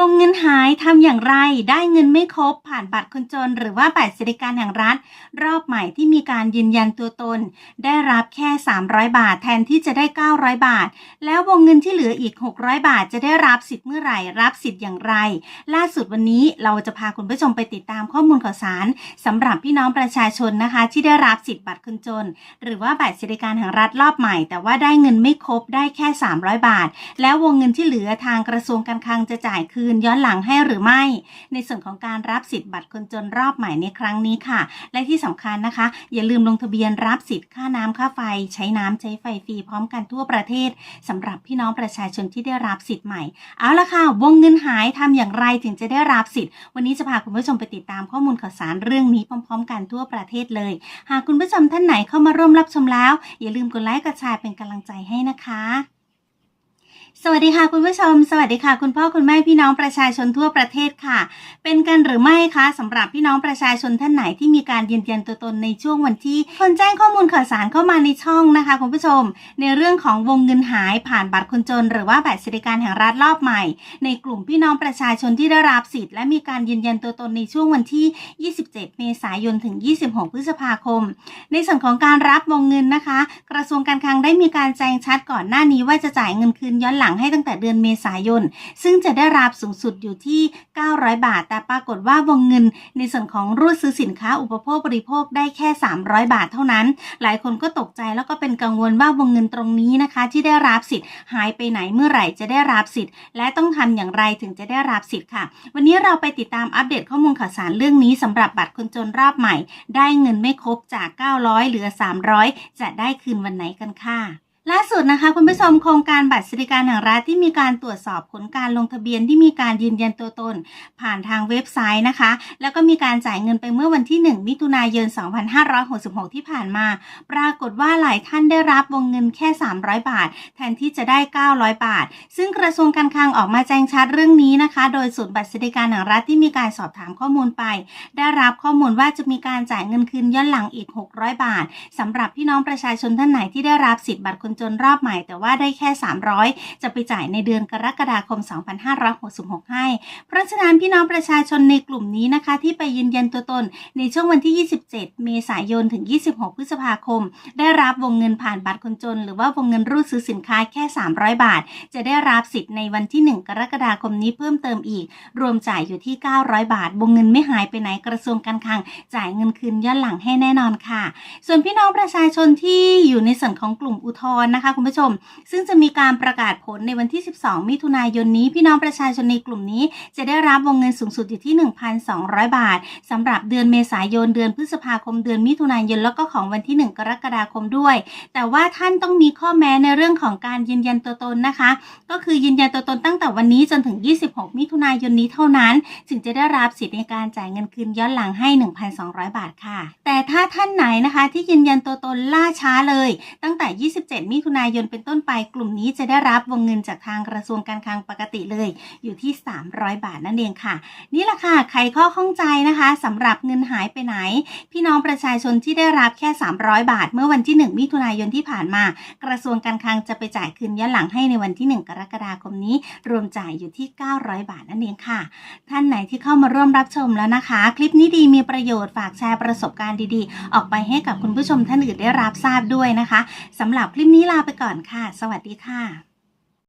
วงเงินหายทำอย่างไรได้เงินไม่ครบผ่านบัตรคนจน หรือว่าบัตรสวัสดิการแห่งรัฐ รอบใหม่ที่มีการยืนยันตัวตน ได้รับแค่ 300 บาท แทนที่จะได้ 900 บาท แล้ววงเงินที่เหลืออีก 600 บาทจะได้รับสิทธิ์เมื่อไหร่ รับสิทธิ์อย่างไร ล่าสุดวันนี้เราจะพาคุณผู้ชมไปติดตามข้อมูลข่าวสารสำหรับพี่น้องประชาชนนะคะ ที่ได้รับสิทธิ์บัตรคนจน หรือว่าบัตรสวัสดิการแห่งรัฐรอบใหม่ แต่ว่าได้เงินไม่ครบได้แค่ 300 บาท แล้ววงเงินที่เหลือทางกระทรวงการคลังจะจ่ายคือนย้อนหลังให้หรือไม่ ในส่วนของการรับสิทธิ์บัตรคนจนรอบใหม่ในครั้งนี้ค่ะ และที่สำคัญนะคะ อย่าลืมลงทะเบียนรับสิทธิ์ค่าน้ำค่าไฟ ใช้น้ำใช้ไฟฟรีพร้อมกันทั่วประเทศสำหรับพี่น้องประชาชนที่ได้รับสิทธิ์ใหม่ เอาละค่ะ วงเงินหายทำอย่างไรถึงจะได้รับสิทธิ์ วันนี้จะพาคุณผู้ชมไปติดตามข้อมูลข่าวสารเรื่องนี้พร้อม ๆ กันทั่วประเทศเลย หากคุณผู้ชมท่านไหนเข้ามาร่วมรับชมแล้ว อย่าลืมกดไลค์กดแชร์เป็นกำลังใจให้นะคะ สวัสดีค่ะคุณผู้ชม สวัสดีค่ะ คุณพ่อคุณแม่พี่น้องประชาชนทั่วประเทศค่ะ เป็นกันหรือไม่คะสำหรับพี่น้องประชาชนท่านไหนที่มีการยืนยันตัวตนในช่วงวันที่คนแจ้งข้อมูลข่าวสารเข้ามาในช่องนะคะคุณผู้ชม ในเรื่องของวงเงินหายผ่านบัตรคนจน หรือว่าบัตรสวัสดิการแห่งรัฐรอบใหม่ ในกลุ่มพี่น้องประชาชนที่ได้รับสิทธิ์และมีการยืนยันตัวตนในช่วงวันที่ 27 เมษายนถึง 26 พฤษภาคม ในส่วนของการรับวงเงินนะคะ กระทรวงการคลังได้มีการแจ้งชัดก่อนหน้านี้ว่าจะจ่ายเงินคืนย้อนหลังให้ตั้งแต่เดือนเมษายน ซึ่งจะได้รับสูงสุดอยู่ที่ 900 บาท แต่ปรากฏว่าวงเงิน ในส่วนของรูดซื้อสินค้าอุปโภคบริโภคได้แค่ 300 บาทเท่านั้น หลายคนก็ตกใจแล้วก็เป็นกังวลว่าวงเงินตรงนี้นะคะ ที่ได้รับสิทธิ์หายไปไหนเมื่อไหร่จะได้รับสิทธิ์ และต้องทำอย่างไรถึงจะได้รับสิทธิ์ค่ะ วันนี้เราไปติดตามอัปเดตข้อมูลข่าวสารเรื่องนี้สำหรับบัตรคนจนรอบใหม่ ได้เงินไม่ครบจาก 900 เหลือ 300 จะได้คืนวันไหนกันค่ะ ล่าสุดนะคะคุณผู้ชมโครงการบัตรสวัสดิการแห่งรัฐที่มีการตรวจสอบผลการลงทะเบียนที่มีการยืนยันตัวตน ผ่านทางเว็บไซต์นะคะ แล้วก็มีการจ่ายเงินไปเมื่อวันที่ 1 มิถุนายน 2566 ที่ผ่านมา ปรากฏว่าหลายท่านได้รับวงเงินแค่ 300 บาท แทนที่จะได้ 900 บาท ซึ่งกระทรวงการคลังออกมาแจ้งชัดเรื่องนี้นะคะ โดยศูนย์บัตรสวัสดิการแห่งรัฐที่มีการสอบถามข้อมูลไป ได้รับข้อมูลว่าจะมีการจ่ายเงินคืนย้อนหลังอีก 600 บาทสำหรับพี่น้องประชาชนท่านไหนที่ได้รับสิทธิ์บัตรคนจนรอบใหม่แต่ว่าได้แค่ 300 จะไปจ่ายในเดือนกรกฎาคม 2566 ให้ เพราะฉะนั้นพี่น้องประชาชนในกลุ่มนี้นะคะ ที่ไปยืนยันตัวตนในช่วงวันที่ 27 เมษายนถึง 26 พฤษภาคม ได้รับวงเงินผ่านบัตรคนจน หรือว่าวงเงินรูดซื้อสินค้าแค่ 300 บาท จะได้รับสิทธิ์ในวันที่ 1 กรกฎาคมนี้เพิ่มเติมอีก รวมจ่ายอยู่ที่ 900 บาท วงเงินไม่หายไปไหนกระทรวงการคลัง จ่ายเงินคืนย้อนหลังให้แน่นอนค่ะ ส่วนพี่น้องประชาชนที่อยู่ในส่วนของกลุ่มอุทธรณ์นะคะคุณผู้ชม ซึ่งจะมีการประกาศผลในวันที่ 12 มิถุนายนนี้ พี่น้องประชาชนในกลุ่มนี้ จะได้รับวงเงินสูงสุดอยู่ที่ 1,200 บาทสำหรับเดือนเมษายน เดือนพฤษภาคม เดือนมิถุนายน แล้วก็ของวันที่ 1 กรกฎาคมด้วย แต่ว่าท่านต้องมีข้อแม้ในเรื่องของการยืนยันตัวตนนะคะ ก็คือยืนยันตัวตนตั้งแต่วันนี้จนถึง 26 มิถุนายนนี้เท่านั้นถึงจะได้รับสิทธิ์ในการจ่ายเงินคืนย้อนหลังให้ 1,200 บาทค่ะ แต่ถ้าท่านไหนนะคะที่ยืนยันตัวตนล่าช้าเลย ตั้งแต่ 27มิิถุนายนเป็นต้นไปกลุ่มนี้จะได้รับวงเงินจากทางกระทรวงการคลังปกติเลย อยู่ที่ 300 บาทนั่นเองค่ะ นี่แหละค่ะใครข้อข้องใจนะคะสำหรับเงินหายไปไหน พี่น้องประชาชนที่ได้รับแค่ 300 บาท เมื่อวันที่ 1 มิถุนายนที่ผ่านมา กระทรวงการคลังจะไปจ่ายคืนย้อนหลังให้ในวันที่ 1 กรกฎาคมนี้ รวมจ่ายอยู่ที่ 900 บาทนั่นเองค่ะ ท่านไหนที่เข้ามาร่วมรับชมแล้วนะคะ คลิปนี้ดีมีประโยชน์ฝากแชร์ประสบการณ์ดีๆ ออกไปให้กับคุณผู้ชมท่านอื่นได้รับทราบด้วยนะคะสำหรับคลิปนี้ลาไปก่อนค่ะ สวัสดีค่ะ